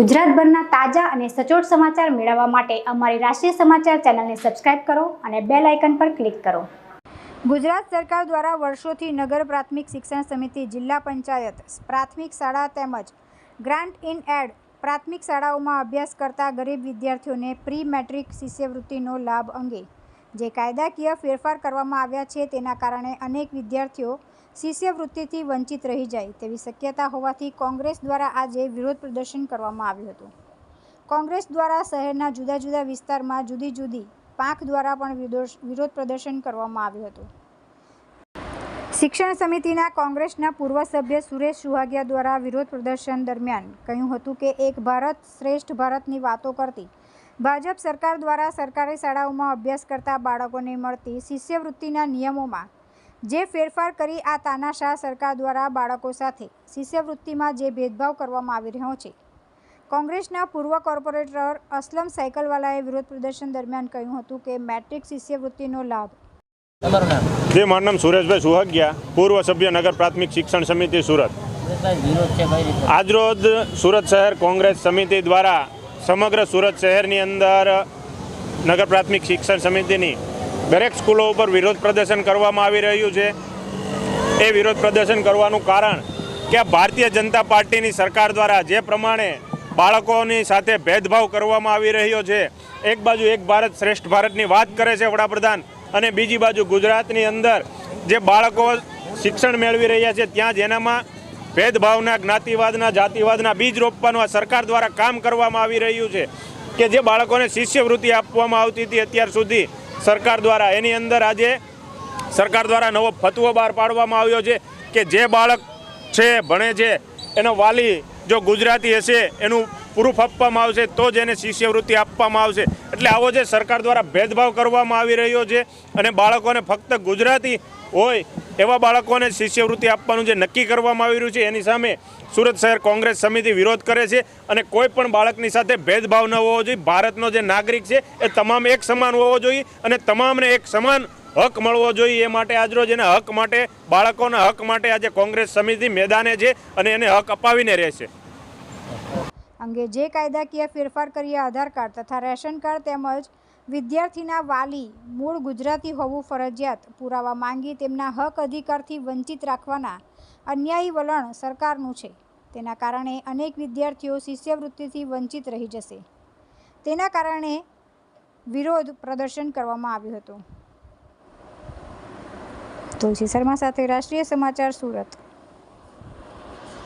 ગુજરાતભરના તાજા અને સચોટ સમાચાર મેળવવા માટે અમારી રાષ્ટ્રીય સમાચાર ચેનલને સબસ્ક્રાઇબ કરો અને બેલ આઇકન પર ક્લિક કરો. ગુજરાત સરકાર દ્વારા વર્ષોથી નગર પ્રાથમિક શિક્ષણ સમિતિ જિલ્લા પંચાયત પ્રાથમિક શાળા તેમજ ગ્રાન્ટ ઇન એડ પ્રાથમિક શાળાઓમાં અભ્યાસ કરતા ગરીબ વિદ્યાર્થીઓને પ્રી મેટ્રિક શિષ્યવૃત્તિનો લાભ અંગે જે કાયદાકીય ફેરફાર કરવામાં આવ્યા છે તેના કારણે અનેક વિદ્યાર્થીઓ શિષ્યવૃત્તિથી વંચિત રહી જાય તેવી શક્યતા હોવાથી કોંગ્રેસ દ્વારા આજે વિરોધ પ્રદર્શન કરવામાં આવ્યું હતું. કોંગ્રેસ દ્વારા શહેરના જુદા જુદા વિસ્તારમાં જુદી જુદી પાંખ દ્વારા પણ વિરોધ પ્રદર્શન કરવામાં આવ્યું હતું. શિક્ષણ સમિતિના કોંગ્રેસના પૂર્વ સભ્ય સુરેશ સુહાગિયા દ્વારા વિરોધ પ્રદર્શન દરમિયાન કહ્યું હતું કે એક ભારત શ્રેષ્ઠ ભારતની વાતો કરતી ભાજપ સરકાર દ્વારા સરકારી શાળાઓમાં અભ્યાસ કરતા બાળકોને મળતી શિષ્યવૃત્તિના નિયમોમાં જે ફેરફાર કરી આ તાનાશાહ સરકાર દ્વારા બાળકો સાથે શિષ્યવૃત્તિમાં જે ભેદભાવ કરવામાં આવી રહ્યો છે. કોંગ્રેસના પૂર્વ કોર્પોરેટર અસલમ સાયકલવાલાએ વિરોધ પ્રદર્શન દરમિયાન કહ્યું હતું કે મેટ્રિક શિષ્યવૃત્તિનો લાભ. જે મારું નામ સુરેશભાઈ સુહાગિયા પૂર્વ સભ્ય નગર પ્રાથમિક શિક્ષણ સમિતિ સુરત. આજરોજ સુરત શહેર કોંગ્રેસ સમિતિ દ્વારા સમગ્ર સુરત શહેરની અંદર નગર પ્રાથમિક શિક્ષણ સમિતિની દરેક સ્કૂલો ઉપર વિરોધ પ્રદર્શન કરવામાં આવી રહ્યું છે. એ વિરોધ પ્રદર્શન કરવાનું કારણ કે ભારતીય જનતા પાર્ટીની સરકાર દ્વારા જે પ્રમાણે બાળકોની સાથે ભેદભાવ કરવામાં આવી રહ્યો છે, એક બાજુ એક ભારત શ્રેષ્ઠ ભારતની વાત કરે છે વડાપ્રધાન અને બીજી બાજુ ગુજરાતની અંદર જે બાળકો શિક્ષણ મેળવી રહ્યા છે, ત્યાં જેનામાં ભેદભાવના, જ્ઞાતિવાદના, જાતિવાદના બીજ રોપવાનું સરકાર દ્વારા કામ કરવામાં આવી રહ્યું છે કે જે બાળકોને શિષ્યવૃત્તિ આપવામાં આવતી હતી અત્યાર સુધી. સરકાર દ્વારા એની અંદર આજે સરકાર દ્વારા નવો ફતવો બહાર પાડવામાં આવ્યો છે કે જે બાળક છે, ભણે છે, એનો વાલી જો ગુજરાતી હશે, એનું પ્રૂફ આપવામાં આવશે, તો જ એને શિષ્યવૃત્તિ આપવામાં આવશે. એટલે આવો જે સરકાર દ્વારા ભેદભાવ કરવામાં આવી રહ્યો છે અને બાળકોને ફક્ત ગુજરાતી હોય એવા બાળકોને શિષ્યવૃત્તિ આપવાનું જે નક્કી કરવામાં આવી રહ્યું છે, એની સામે સુરત શહેર કોંગ્રેસ સમિતિ વિરોધ કરે છે અને કોઈ પણ બાળકની સાથે ભેદભાવ ન હોવો જોઈએ. ભારતનો જે નાગરિક છે, એ તમામ એક સમાન હોવો જોઈએ અને તમામને એક સમાન હક મળવો જોઈએ. એ માટે આજરોજ એના હક માટે, બાળકોના હક માટે આજે કોંગ્રેસ સમિતિ મેદાને છે અને એને હક અપાવીને રહેશે અંગે જે કાયદાકીય ફેરફાર કરીએ, આધાર કાર્ડ તથા રેશન કાર્ડ તેમજ વિદ્યાર્થીના વાલી મૂળ ગુજરાતી હોવું ફરજિયાત. પુરાવા માંગી તેમના હક અધિકારથી વંચિત રાખવાના અન્યાયી વલણ સરકારનું છે. તેના કારણે અનેક વિદ્યાર્થીઓ શિષ્યવૃત્તિથી વંચિત રહી જશે. તેના કારણે વિરોધ પ્રદર્શન કરવામાં આવ્યું હતું. તુલસી શર્મા સાથે રાષ્ટ્રીય સમાચાર સુરત.